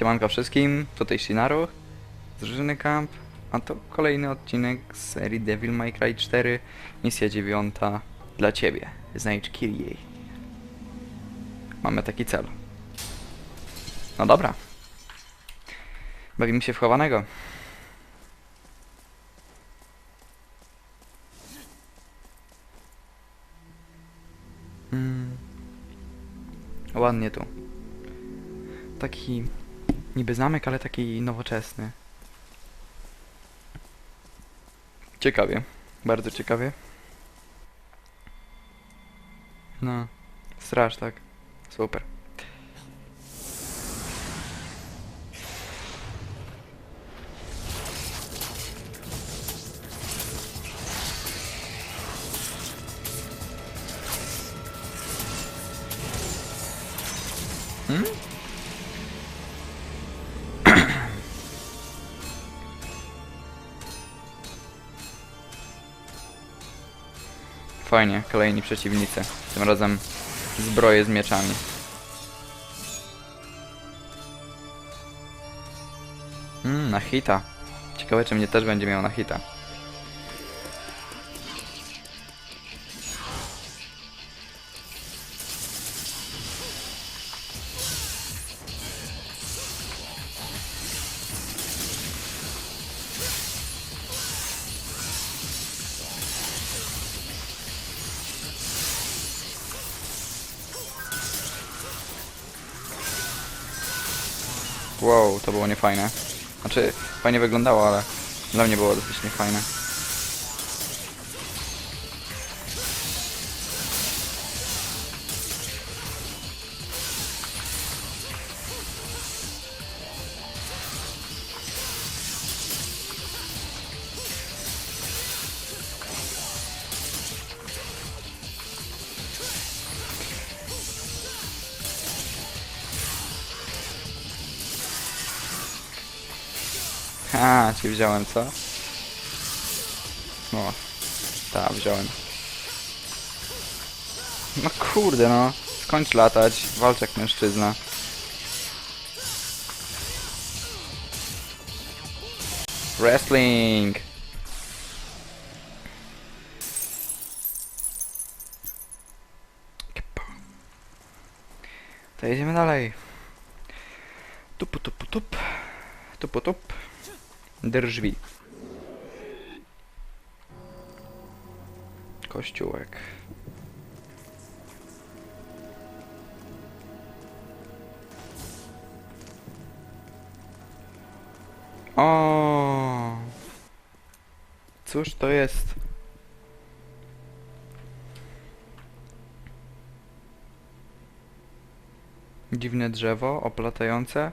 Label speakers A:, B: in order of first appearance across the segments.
A: Siemanko wszystkim, tutaj Shinaru z drużyny Camp, a to kolejny odcinek z serii Devil May Cry 4, misja dziewiąta dla Ciebie. Znajdź Kyrie. Mamy taki cel. No dobra. Bawimy się w chowanego. Mm. Ładnie tu. Taki niby zamek, ale taki nowoczesny. Ciekawie. Bardzo ciekawie. No. Straż, tak. Super. Hmm? Fajnie, kolejni przeciwnicy. Tym razem zbroje z mieczami. Mmm, na hita. Ciekawe, czy mnie też będzie miał na hita. Wow, to było niefajne. Znaczy, fajnie wyglądało, ale dla mnie było dosyć niefajne. A, ci wziąłem, co? No, tak, wziąłem. No kurde, no. Skończ latać, walcz jak mężczyzna. Wrestling! To jedziemy dalej. Tupu, tupu, tup. Tupu, tup. Drżwi. Kościółek. O! Cóż to jest? Dziwne drzewo oplatające?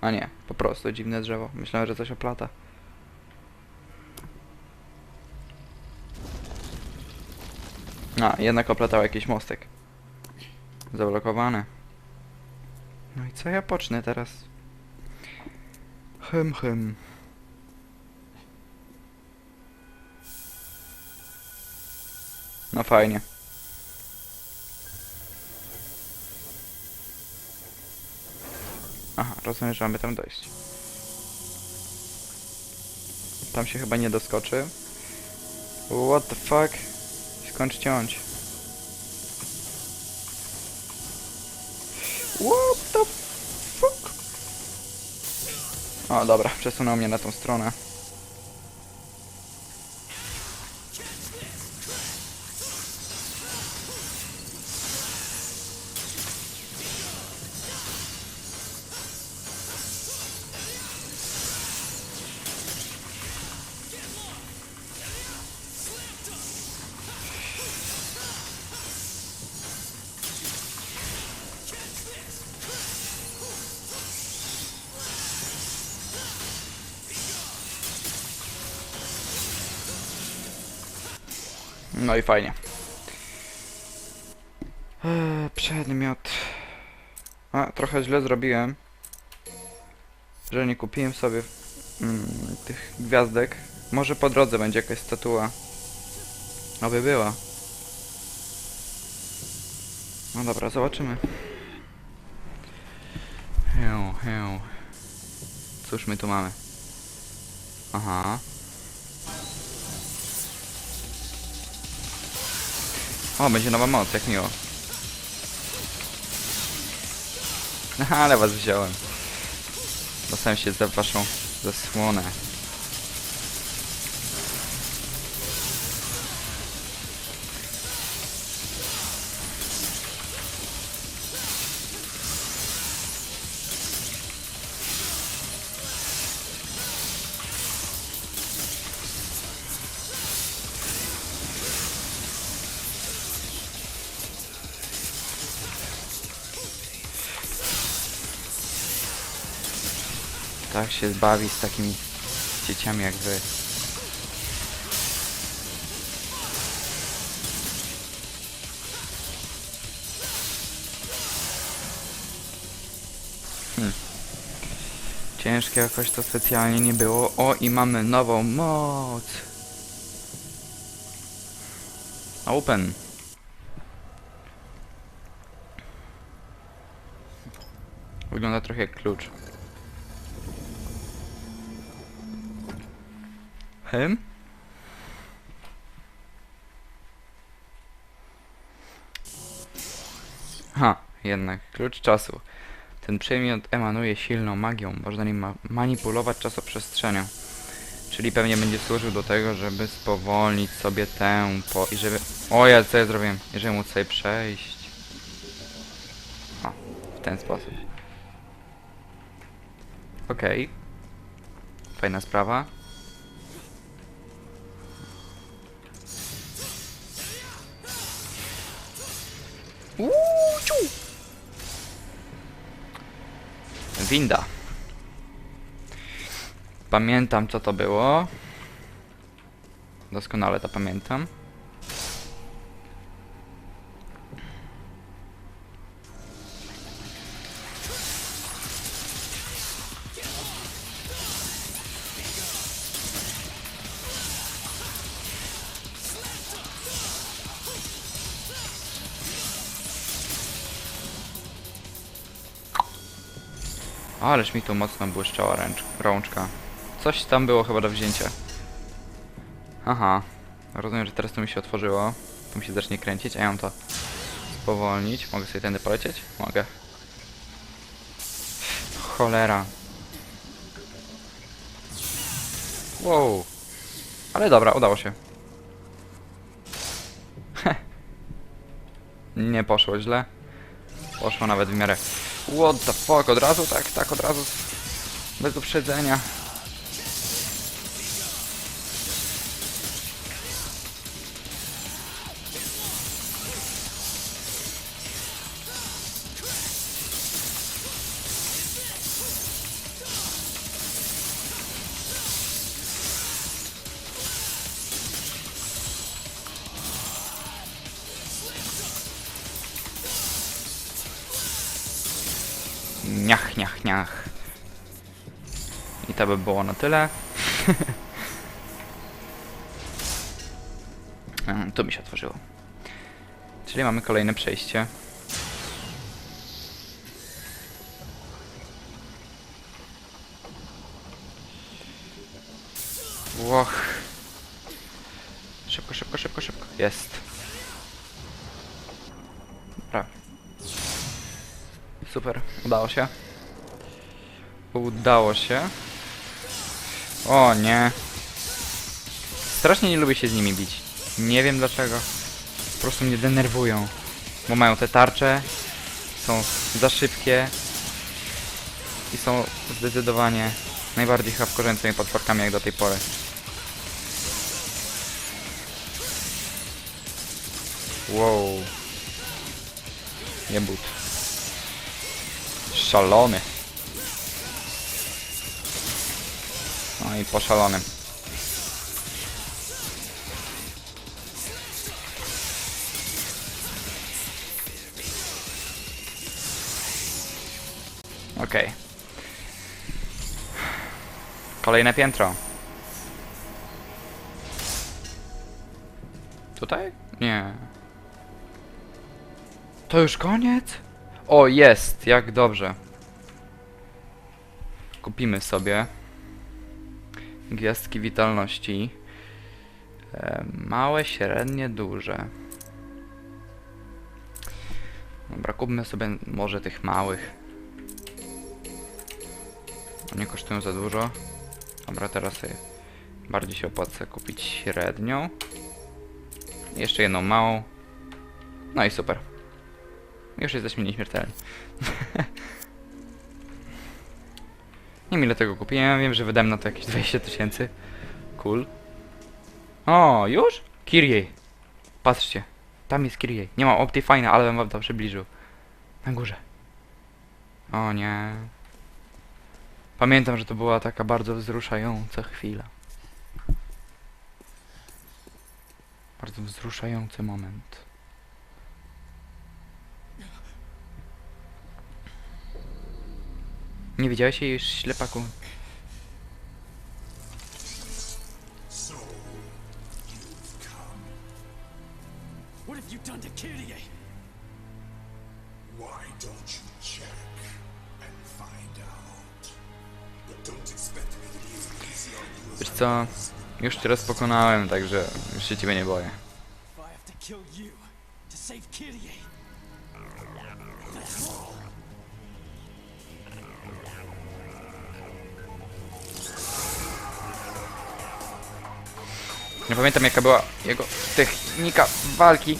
A: A nie, po prostu dziwne drzewo. Myślałem, że coś oplata. A, jednak oplatał jakiś mostek. Zablokowany. No i co ja pocznę teraz? Hym, hym. No fajnie. Aha, rozumiem, że mamy tam dojść. Tam się chyba nie doskoczy. What the fuck? Skończ ciąć. What the fuck? O, dobra, przesunął mnie na tą stronę. No i fajnie. Eee, przedmiot. A, trochę źle zrobiłem. Że nie kupiłem sobie mm, tych gwiazdek. Może po drodze będzie jakaś statua. Aby była. No dobra, zobaczymy. Heł, heł. Cóż my tu mamy? Aha. O, będzie nowa moc, jak miło. Aha, ale was wziąłem. Dostałem się za waszą zasłonę. Tak się bawi z takimi dzieciami jak wy. Hmm. Ciężkie jakoś to specjalnie nie było. O, i mamy nową moc. Open. Wygląda trochę jak klucz. Ha, jednak klucz czasu. Ten przedmiot emanuje silną magią. Można nim ma manipulować czasoprzestrzenią. Czyli pewnie będzie służył do tego, żeby spowolnić sobie tempo i żeby... O ja, co ja zrobiłem? I żeby móc sobie przejść. O, w ten sposób. Okej. Fajna sprawa. Uuu, Winda. Pamiętam co to było. Doskonale to pamiętam. Ależ mi tu mocno błyszczała ręcz rączka. Coś tam było chyba do wzięcia. Aha. Rozumiem, że teraz to mi się otworzyło. Tu mi się zacznie kręcić, a ja mam to spowolnić. Mogę sobie tędy polecieć? Mogę. Cholera. Wow. Ale dobra, udało się. Nie poszło źle. Poszło nawet w miarę. What the fuck, od razu? Tak, tak, od razu. Bez uprzedzenia. Niach, niach, niach. I to by było na tyle. Tu mi się otworzyło. Czyli mamy kolejne przejście. Łoch. Szybko, szybko, szybko, szybko. Jest. Dobra. Super, udało się. Udało się. O nie. Strasznie nie lubię się z nimi bić. Nie wiem dlaczego. Po prostu mnie denerwują. Bo mają te tarcze. Są za szybkie. I są zdecydowanie najbardziej chawkorzęcymi potworkami jak do tej pory. Wow. Nie but. Szalony. No i po szalonym. Okej. Kolejne piętro. Tutaj? Nie. To już koniec? O, jest, jak dobrze. kupimy sobie gwiazdki witalności. E, małe, średnie, duże. Dobra, kupmy sobie może tych małych. Nie kosztują za dużo. Dobra, teraz sobie bardziej się opłaca kupić średnią. Jeszcze jedną małą. No i super. Już jesteśmy nieśmiertelni. nie wiem ile tego kupiłem, wiem, że wydałem na to jakieś 20 tysięcy. Cool. O, już? Kirjej. Patrzcie. Tam jest Kirjej. Nie ma Optifine, ale bym wam to przybliżył. Na górze. O nie. Pamiętam, że to była taka bardzo wzruszająca chwila. Bardzo wzruszający moment.
B: As easy on you as
A: Wiesz co? Już cię raz pokonałem, także już się ciebie nie boję. Nie pamiętam jaka była jego technika walki.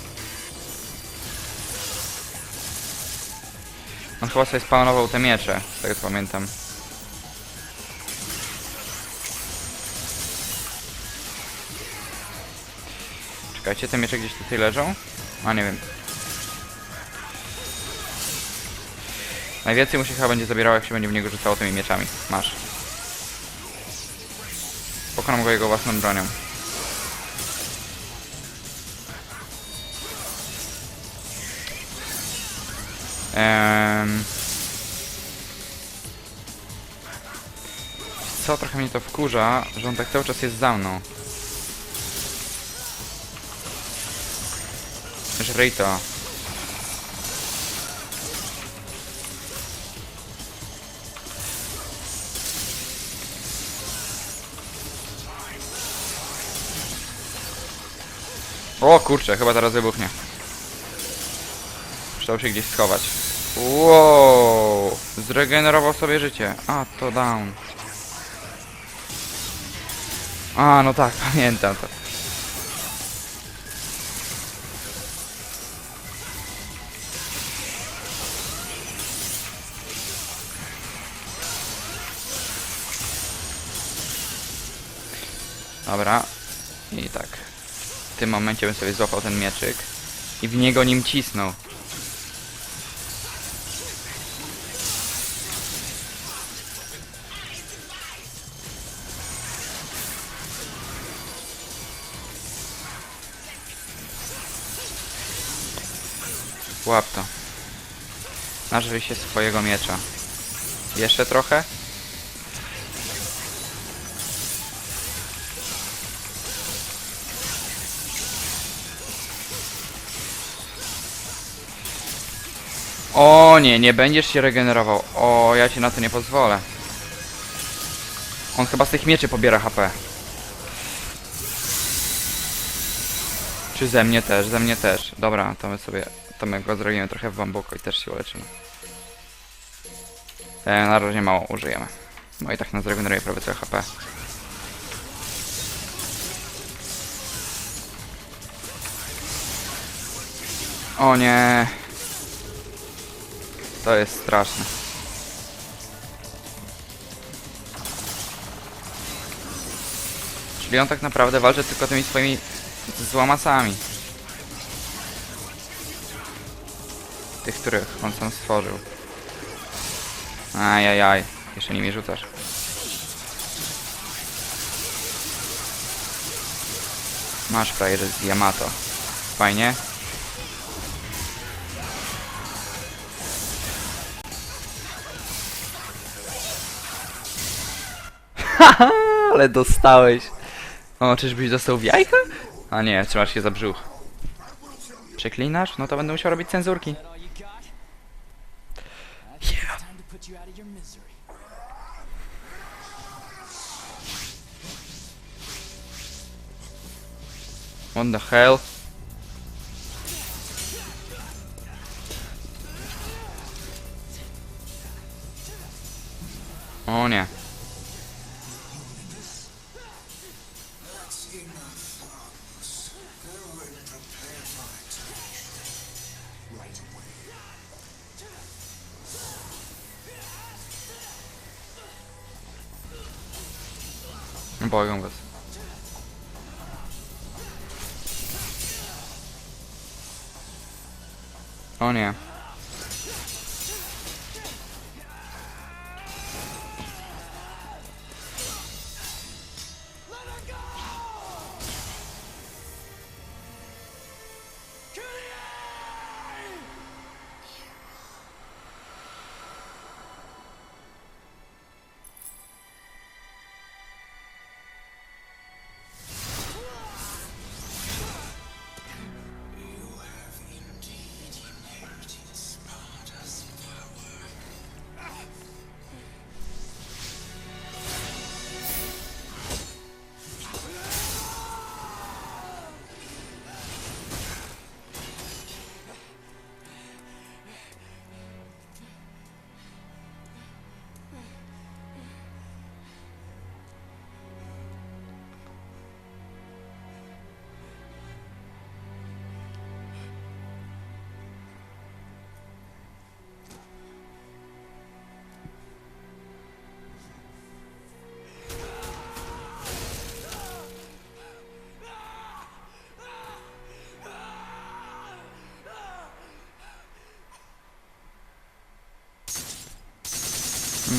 A: On chyba sobie spawnował te miecze, z tego co pamiętam. Czekajcie, te miecze gdzieś tutaj leżą? A nie wiem. Najwięcej mu się chyba będzie zabierało, jak się będzie w niego rzucało tymi mieczami. Masz. Pokonam go jego własną bronią. Ehm... Co, trochę mnie to wkurza, że on tak cały czas jest za mną. Żryj to. O kurczę, chyba teraz wybuchnie. Przydał się gdzieś schować. Wow, zregenerował sobie życie. A, to down. A, no tak, pamiętam to. Dobra. I tak. W tym momencie bym sobie złapał ten mieczyk i w niego nim cisnął. Łap to. Nażyj się swojego miecza. Jeszcze trochę? O nie, nie będziesz się regenerował. O, ja ci na to nie pozwolę. On chyba z tych mieczy pobiera HP. Czy ze mnie też? Ze mnie też. Dobra, to my sobie, to my go zrobimy trochę w bambuko i też się uleczymy. E, na razie mało użyjemy. Bo i tak nas zregeneruje prawie całe HP. O nie. To jest straszne. Czyli on tak naprawdę walczy tylko tymi swoimi złamasami. Tych, których on sam stworzył. Ajajaj, jeszcze nimi rzucasz. Masz frajer z Yamato. Fajnie. Ale dostałeś. O, czyżbyś dostał w jajka? A nie, trzymasz się za brzuch. Przeklinasz? No to będę musiał robić cenzurki. Yeah. What the hell? O nie. Błagam was. O nie.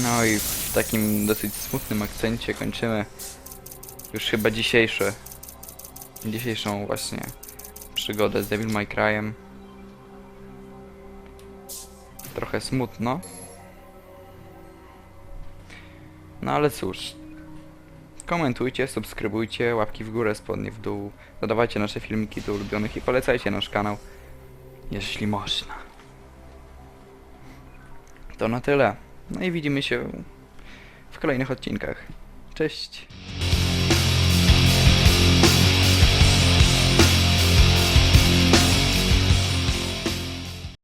A: No i w takim dosyć smutnym akcencie kończymy już chyba dzisiejsze, dzisiejszą właśnie przygodę z Devil May Cry'em. Trochę smutno. No ale cóż. Komentujcie, subskrybujcie, łapki w górę, spodnie w dół. Dodawajcie nasze filmiki do ulubionych i polecajcie nasz kanał, jeśli można. To na tyle. No i widzimy się w kolejnych odcinkach. Cześć!